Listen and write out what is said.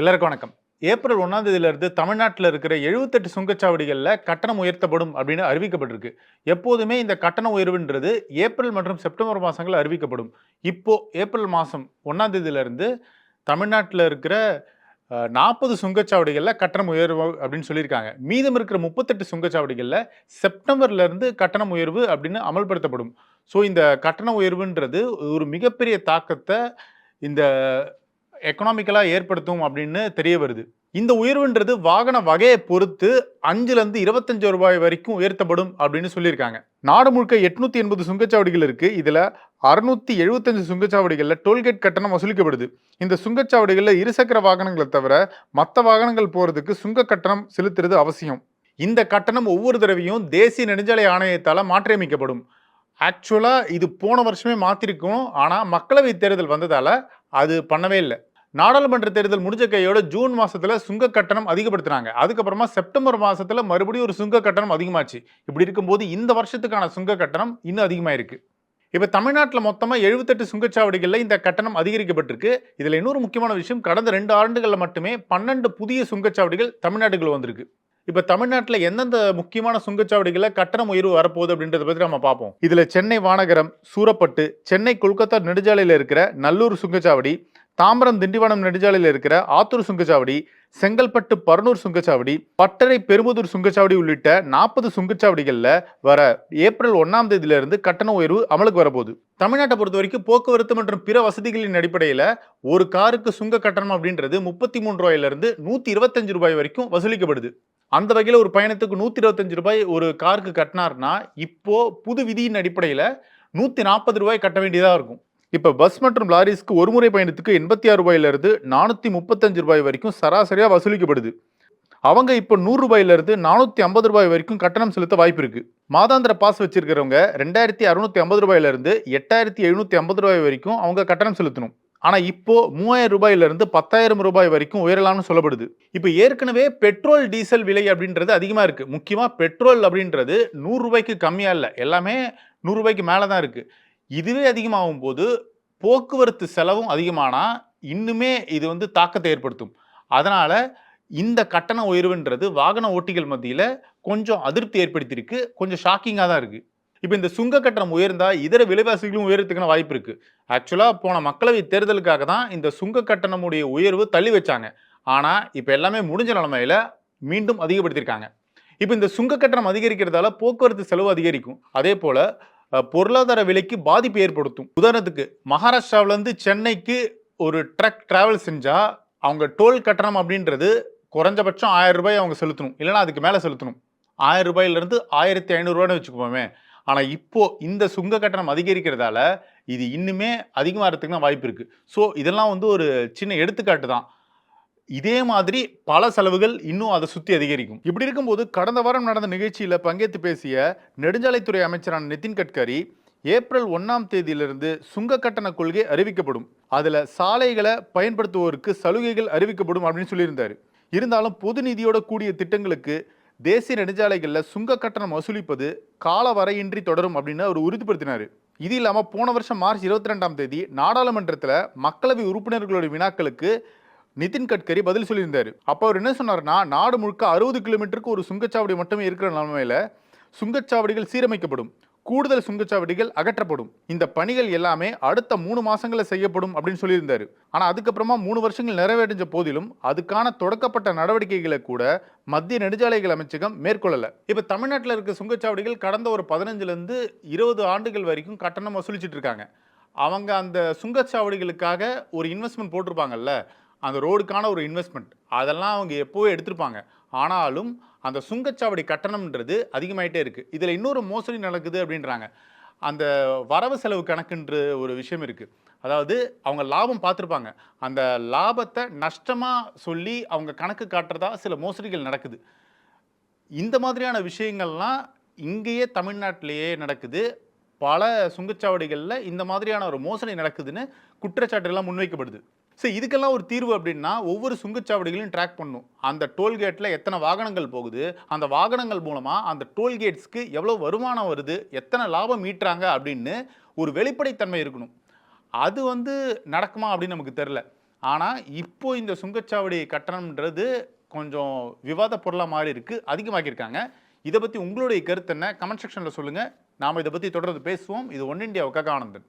எல்லாருக்கும் வணக்கம். ஏப்ரல் ஒன்றாம் தேதியிலிருந்து தமிழ்நாட்டில் இருக்கிற எழுபத்தெட்டு சுங்கச்சாவடிகளில் கட்டணம் உயர்த்தப்படும் அப்படின்னு அறிவிக்கப்பட்டிருக்கு. எப்போதுமே இந்த கட்டண உயர்வுன்றது ஏப்ரல் மற்றும் செப்டம்பர் மாதங்கள் அறிவிக்கப்படும். இப்போது ஏப்ரல் மாதம் ஒன்றாம் தேதியிலிருந்து தமிழ்நாட்டில் இருக்கிற நாற்பது சுங்கச்சாவடிகளில் கட்டணம் உயர்வு அப்படின்னு சொல்லியிருக்காங்க. மீதம் இருக்கிற முப்பத்தெட்டு சுங்கச்சாவடிகளில் செப்டம்பர்லேருந்து கட்டணம் உயர்வு அப்படின்னு அமல்படுத்தப்படும். ஸோ இந்த கட்டண உயர்வுன்றது ஒரு மிகப்பெரிய தாக்கத்தை இந்த எக்கனாமிக்கலாக ஏற்படுத்தும் அப்படின்னு தெரிய வருது. இந்த உயர்வுன்றது வாகன வகையை பொறுத்து அஞ்சுலேருந்து இருபத்தஞ்சு ரூபாய் வரைக்கும் உயர்த்தப்படும் அப்படின்னு சொல்லியிருக்காங்க. நாடு முழுக்க எட்நூத்தி எண்பது சுங்கச்சாவடிகள் இருக்கு. இதுல அறுநூத்தி எழுபத்தஞ்சு சுங்கச்சாவடிகளில் டோல்கேட் கட்டணம் வசூலிக்கப்படுது. இந்த சுங்கச்சாவடிகளில் இருசக்கர வாகனங்களை தவிர மற்ற வாகனங்கள் போறதுக்கு சுங்க கட்டணம் செலுத்துறது அவசியம். இந்த கட்டணம் ஒவ்வொரு தடவையும் தேசிய நெடுஞ்சாலை ஆணையத்தால் மாற்றியமைக்கப்படும். ஆக்சுவலாக இது போன வருஷமே மாற்றிருக்கும் ஆனால் மக்களவை தேர்தல் வந்ததால் அது பண்ணவே இல்லை. நாடாளுமன்ற தேர்தல் முடிஞ்ச கையோட ஜூன் மாசத்துல சுங்க கட்டணம் அதிகப்படுத்தினாங்க அதுக்கப்புறமா செப்டம்பர் மாசத்துல மறுபடியும் ஒரு சுங்க கட்டணம் அதிகமாச்சு. இப்படி இருக்கும்போது இந்த வருஷத்துக்கான சுங்க கட்டணம் இன்னும் அதிகமாயிருக்கு. இப்போ தமிழ்நாட்டில் மொத்தமாக எழுபத்தெட்டு சுங்கச்சாவடிகளில் இந்த கட்டணம் அதிகரிக்கப்பட்டிருக்கு. இதில் இன்னொரு முக்கியமான விஷயம் கடந்த ரெண்டு ஆண்டுகளில் மட்டுமே பன்னெண்டு புதிய சுங்கச்சாவடிகள் தமிழ்நாட்டுக்குள்ள வந்திருக்கு. இப்போ தமிழ்நாட்டில் எந்தெந்த முக்கியமான சுங்கச்சாவடிகளில் கட்டணம் உயர்வு வரப்போகுது அப்படின்றத பற்றி நம்ம பார்ப்போம். இதில் சென்னை வானகரம் சூரப்பட்டு சென்னை கொல்கத்தா நெடுஞ்சாலையில் இருக்கிற நல்லூர் சுங்கச்சாவடி தாம்பரம் திண்டிவனம் நெடுஞ்சாலையில் இருக்கிற ஆத்தூர் சுங்கச்சாவடி செங்கல்பட்டு பரனூர் சுங்கச்சாவடி பட்டறை பெருமுதூர் சுங்கச்சாவடி உள்ளிட்ட நாற்பது சுங்கச்சாவடிகளில் வர ஏப்ரல் ஒன்னாம் தேதியிலிருந்து கட்டண உயர்வு அமலுக்கு வரப்போகுது. தமிழ்நாட்டை பொறுத்த வரைக்கும் போக்குவரத்து மற்றும் பிற வசதிகளின் அடிப்படையில் ஒரு காருக்கு சுங்க கட்டணம் அப்படின்றது முப்பத்தி மூணு ரூபாயிலிருந்து நூற்றி இருபத்தஞ்சு ரூபாய் வரைக்கும் வசூலிக்கப்படுது. அந்த வகையில் ஒரு பயணத்துக்கு நூற்றி இருபத்தஞ்சு ரூபாய் ஒரு காருக்கு கட்டினார்னா இப்போது புது விதியின் அடிப்படையில் நூற்றி நாற்பது ரூபாய் கட்ட வேண்டியதாக இருக்கும். இப்போ பஸ் மற்றும் லாரிஸ்க்கு ஒரு முறை பயணத்துக்கு எண்பத்தி ஆறு ரூபாயிலிருந்து நானூற்றி முப்பத்தஞ்சு ரூபாய் வரைக்கும் சராசரியாக வசூலிக்கப்படுது. அவங்க இப்போ நூறு ரூபாயிலிருந்து நானூற்றி ஐம்பது ரூபாய் வரைக்கும் கட்டணம் செலுத்த வாய்ப்பு இருக்குது மாதாந்திர பாஸ் வச்சிருக்கிறவங்க ரெண்டாயிரத்தி அறுநூத்தி ஐம்பது ரூபாயிலிருந்து எட்டாயிரத்தி எழுநூற்றி ஐம்பது ரூபாய் வரைக்கும் அவங்க கட்டணம் செலுத்தணும். ஆனால் இப்போ மூவாயிரம் ரூபாயிலிருந்து பத்தாயிரம் ரூபாய் வரைக்கும் உயரலாம்னு சொல்லப்படுது. இப்போ ஏற்கனவே பெட்ரோல் டீசல் விலை அப்படின்றது அதிகமாக இருக்குது முக்கியமாக பெட்ரோல் அப்படின்றது நூறு ரூபாய்க்கு கம்மியாக இல்லை. எல்லாமே நூறுரூபாய்க்கு மேலே தான் இருக்குது இதுவே அதிகமாகும் போது போக்குவரத்து செலவும் அதிகமானால் இன்னுமே இது வந்து தாக்கத்தை ஏற்படுத்தும். அதனால் இந்த கட்டண உயர்வுன்றது வாகன ஓட்டிகள் மத்தியில் கொஞ்சம் அதிருப்தி ஏற்படுத்தியிருக்கு. கொஞ்சம் ஷாக்கிங்காக தான் இருக்குது இப்போ இந்த சுங்க கட்டணம் உயர்ந்தால் இதர விலைவாசிகளும் உயர்றதுக்கான வாய்ப்பு இருக்குது ஆக்சுவலாக போன மக்களவை தேர்தலுக்காக தான் இந்த சுங்க கட்டணமுடைய உயர்வு தள்ளி வச்சாங்க. ஆனால் இப்போ எல்லாமே முடிஞ்ச நிலமையில மீண்டும் அதிகப்படுத்தியிருக்காங்க. இப்போ இந்த சுங்க கட்டணம் அதிகரிக்கிறதால போக்குவரத்து செலவு அதிகரிக்கும். அதே போல் பொருளாதார விலைக்கு பாதிப்பு ஏற்படுத்தும். உதாரணத்துக்கு மகாராஷ்டிராவிலேருந்து சென்னைக்கு ஒரு ட்ரக் டிராவல் செஞ்சால் அவங்க டோல் கட்டணம் அப்படின்றது குறைஞ்சபட்சம் ஆயிரம் ரூபாய் அவங்க செலுத்தணும். இல்லைனா அதுக்கு மேலே செலுத்தணும். ஆயிரம் ரூபாயிலிருந்து ஆயிரத்தி ஐநூறுரூவான்னு வச்சுக்கோமே. ஆனால் இப்போது இந்த சுங்க கட்டணம் அதிகரிக்கிறதால இது இன்னுமே அதிகமாகிறதுக்கு தான் வாய்ப்பு இருக்குது ஸோ இதெல்லாம் வந்து ஒரு சின்ன எடுத்துக்காட்டு தான். இதே மாதிரி பல செலவுகள் இன்னும் அதை சுற்றி அதிகரிக்கும். இப்படி இருக்கும்போது கடந்த வாரம் நடந்த நிகழ்ச்சியில் பங்கேற்று பேசிய நெடுஞ்சாலைத்துறை அமைச்சரான நிதின் கட்கரி ஏப்ரல் ஒன்றாம் தேதியிலிருந்து சுங்க கட்டண கொள்கை அறிவிக்கப்படும். அதில் சாலைகளை பயன்படுத்துவோருக்கு சலுகைகள் அறிவிக்கப்படும் அப்படின்னு சொல்லியிருந்தார். இருந்தாலும் பொது நிதியோட கூடிய திட்டங்களுக்கு தேசிய நெடுஞ்சாலைகளில் சுங்க கட்டணம் வசூலிப்பது கால வரையின்றி தொடரும் அப்படின்னு அவர் உறுதிப்படுத்தினார். இது இல்லாமல் போன வருஷம் மார்ச் இருபத்தி ரெண்டாம் தேதி நாடாளுமன்றத்தில் மக்களவை உறுப்பினர்களுடைய வினாக்களுக்கு நிதின் கட்கரி பதில் சொல்லியிருந்தார். அப்போ அவர் என்ன சொன்னார்னா நாடு முழுக்க அறுபது கிலோமீட்டருக்கு ஒரு சுங்கச்சாவடி மட்டுமே இருக்கிற நிலைமையில் சுங்கச்சாவடிகள் சீரமைக்கப்படும். கூடுதல் சுங்கச்சாவடிகள் அகற்றப்படும். இந்த பணிகள் எல்லாமே அடுத்த மூணு மாசங்களில் செய்யப்படும் அப்படின்னு சொல்லியிருந்தாரு. ஆனால் அதுக்கப்புறமா மூணு வருஷங்கள் நிறைவேறிஞ்ச போதிலும் அதுக்கான தொடக்கப்பட்ட நடவடிக்கைகளை கூட மத்திய நெடுஞ்சாலைகள் அமைச்சகம் மேற்கொள்ளலை. இப்போ தமிழ்நாட்டில் இருக்க சுங்கச்சாவடிகள் கடந்த ஒரு பதினஞ்சுலேருந்து இருபது ஆண்டுகள் வரைக்கும் கட்டணம் வசூலிச்சிட்டு இருக்காங்க. அவங்க அந்த சுங்கச்சாவடிகளுக்காக ஒரு இன்வெஸ்ட்மெண்ட் போட்டிருப்பாங்கல்ல அந்த ரோடுக்கான ஒரு இன்வெஸ்ட்மெண்ட் அதெல்லாம் அவங்க எப்போவே எடுத்திருப்பாங்க. ஆனாலும் அந்த சுங்கச்சாவடி கட்டணம்ன்றது அதிகமாயிட்டே இருக்குது இதில் இன்னொரு மோசடி நடக்குது அப்படின்றாங்க. அந்த வரவு செலவு கணக்குன்ற ஒரு விஷயம் இருக்குது அதாவது அவங்க லாபம் பார்த்துருப்பாங்க. அந்த லாபத்தை நஷ்டமாக சொல்லி அவங்க கணக்கு காட்டுறதா சில மோசடிகள் நடக்குது. இந்த மாதிரியான விஷயங்கள்லாம் இங்கேயே தமிழ்நாட்டிலேயே நடக்குது. பல சுங்கச்சாவடிகளில் இந்த மாதிரியான ஒரு மோசடி நடக்குதுன்னு குற்றச்சாட்டுகள்லாம் முன்வைக்கப்படுது. ஸோ இதுக்கெல்லாம் ஒரு தீர்வு அப்படின்னா ஒவ்வொரு சுங்கச்சாவடிகளையும் ட்ராக் பண்ணும். அந்த டோல்கேட்டில் எத்தனை வாகனங்கள் போகுது அந்த வாகனங்கள் மூலமாக அந்த டோல்கேட்ஸ்க்கு எவ்வளோ வருமானம் வருது எத்தனை லாபம் ஈட்டுறாங்க அப்படின்னு ஒரு வெளிப்படைத்தன்மை இருக்கணும். அது வந்து நடக்குமா அப்படின்னு நமக்கு தெரில ஆனால் இப்போ இந்த சுங்கச்சாவடி கட்டணம்ன்றது கொஞ்சம் விவாத பொருளாக மாறி இருக்குது அதிகமாக்கியிருக்காங்க. இதை பற்றி உங்களுடைய கருத்து என்ன? கமெண்ட் செக்ஷனில் சொல்லுங்கள் நாம் இதை பற்றி தொடர்ந்து பேசுவோம். இது ஒன் இந்தியாவுக்காக ஆனந்தன்